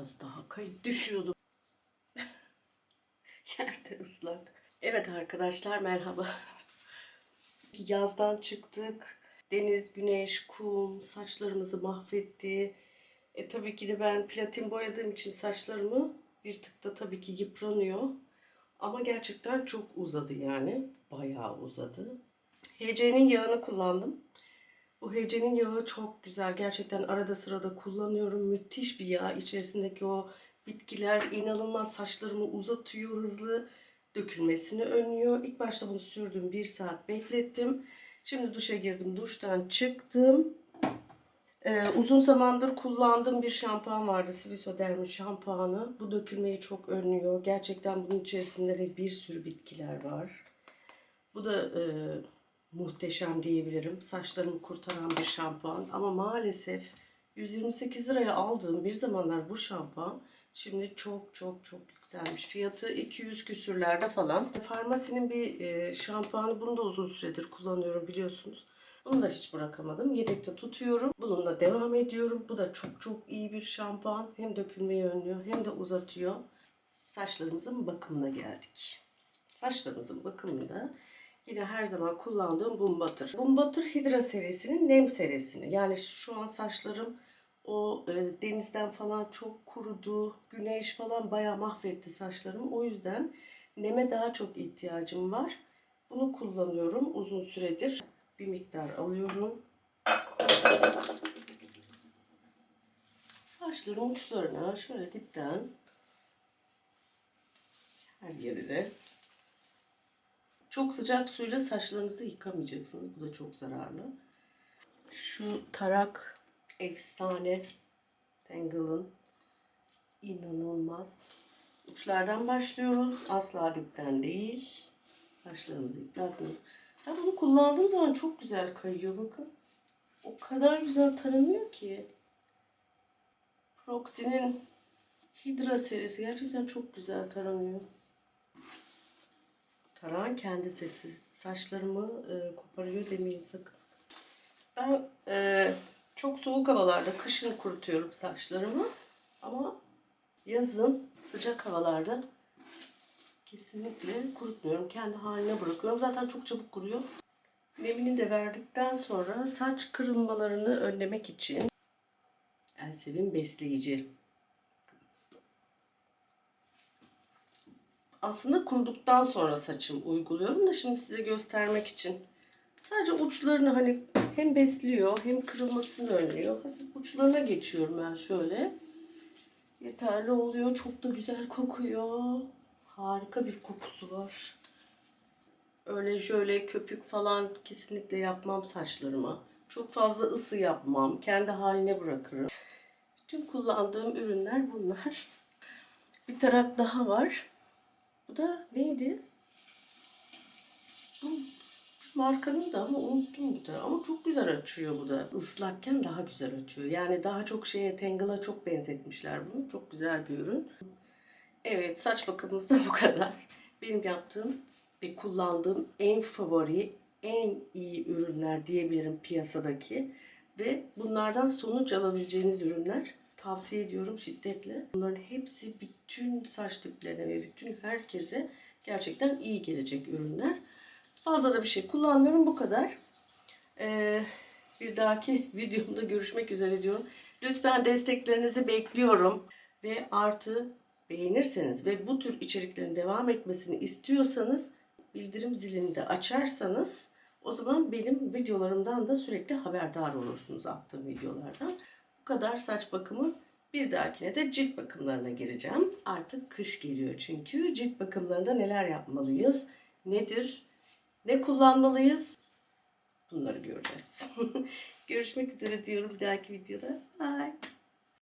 Az daha kayıp düşüyordum. Yerde ıslak. Evet arkadaşlar merhaba. Yazdan çıktık. Deniz, güneş, kum saçlarımızı mahvetti. E tabii ki de ben platin boyadığım için saçlarımı bir tık da tabii ki yıpranıyor. Ama gerçekten çok uzadı yani. Bayağı uzadı. HC'nin yağını kullandım. Bu HC'nin yağı çok güzel. Gerçekten arada sırada kullanıyorum. Müthiş bir yağ. İçerisindeki o bitkiler inanılmaz saçlarımı uzatıyor hızlı. Dökülmesini önlüyor. İlk başta bunu sürdüm. Bir saat beklettim. Şimdi duşa girdim. Duştan çıktım. Ee, uzun zamandır kullandığım bir şampuan vardı. Svisoderm şampuanı. Bu dökülmeyi çok önlüyor. Gerçekten bunun içerisinde de bir sürü bitkiler var. Bu da e, muhteşem diyebilirim. Saçlarımı kurtaran bir şampuan. Ama maalesef 128 liraya aldığım bir zamanlar bu şampuan şimdi çok çok çok yükselmiş. Fiyatı 200 küsürlerde falan. Farmasinin bir e, şampuanı. Bunu da uzun süredir kullanıyorum biliyorsunuz. Bunu da hiç bırakamadım. Yedekte tutuyorum. Bununla devam ediyorum. Bu da çok çok iyi bir şampuan. Hem dökülmeyi önlüyor hem de uzatıyor. Saçlarımızın bakımına geldik. Saçlarımızın bakımında yine her zaman kullandığım Bum Butter. Bum Butter Hydra serisinin nem serisini. Yani şu an saçlarım o e, denizden falan çok kurudu. Güneş falan bayağı mahvetti saçlarımı. O yüzden neme daha çok ihtiyacım var. Bunu kullanıyorum uzun süredir. Bir miktar alıyorum. Saçların uçlarına şöyle dipten her yerine çok sıcak suyla saçlarınızı yıkamayacaksınız. Bu da çok zararlı. Şu tarak efsane Tangle'ın inanılmaz. Uçlardan başlıyoruz. Asla dipten değil. Saçlarımızı yıpratmıyoruz. Ya bunu kullandığım zaman çok güzel kayıyor bakın. O kadar güzel taranıyor ki. Proxy'nin Hydra serisi gerçekten çok güzel taranıyor. Taran kendi sesi. Saçlarımı e, koparıyor demeyin sakın. Ben e, çok soğuk havalarda kışın kurutuyorum saçlarımı. Ama yazın sıcak havalarda kesinlikle kurutmuyorum. Kendi haline bırakıyorum. Zaten çok çabuk kuruyor. Nemini de verdikten sonra saç kırılmalarını önlemek için Elsevin besleyici. Aslında kuruduktan sonra saçım uyguluyorum da şimdi size göstermek için. Sadece uçlarını hani hem besliyor hem kırılmasını önlüyor. Uçlarına geçiyorum ben şöyle. Yeterli oluyor. Çok da güzel kokuyor. Harika bir kokusu var. Öyle jöle, köpük falan kesinlikle yapmam saçlarıma. Çok fazla ısı yapmam. Kendi haline bırakırım. Bütün kullandığım ürünler bunlar. Bir tarak daha var. Bu da neydi? Bu markanın da ama unuttum bu da. Ama çok güzel açıyor bu da. Islakken daha güzel açıyor. Yani daha çok şeye Tangle'a çok benzetmişler bunu. Çok güzel bir ürün. Evet saç bakımımız da bu kadar. Benim yaptığım ve kullandığım en favori, en iyi ürünler diyebilirim piyasadaki. Ve bunlardan sonuç alabileceğiniz ürünler tavsiye ediyorum şiddetle. Bunların hepsi bütün saç tiplerine ve bütün herkese gerçekten iyi gelecek ürünler. Fazla da bir şey kullanmıyorum bu kadar. Ee, bir dahaki videomda görüşmek üzere diyorum. Lütfen desteklerinizi bekliyorum. Ve artı beğenirseniz ve bu tür içeriklerin devam etmesini istiyorsanız bildirim zilini de açarsanız o zaman benim videolarımdan da sürekli haberdar olursunuz attığım videolardan. Kadar saç bakımı. Bir dahakine de cilt bakımlarına gireceğim. Artık kış geliyor çünkü. Cilt bakımlarında neler yapmalıyız? Nedir? Ne kullanmalıyız? Bunları göreceğiz. Görüşmek üzere diyorum bir dahaki videoda. Bye.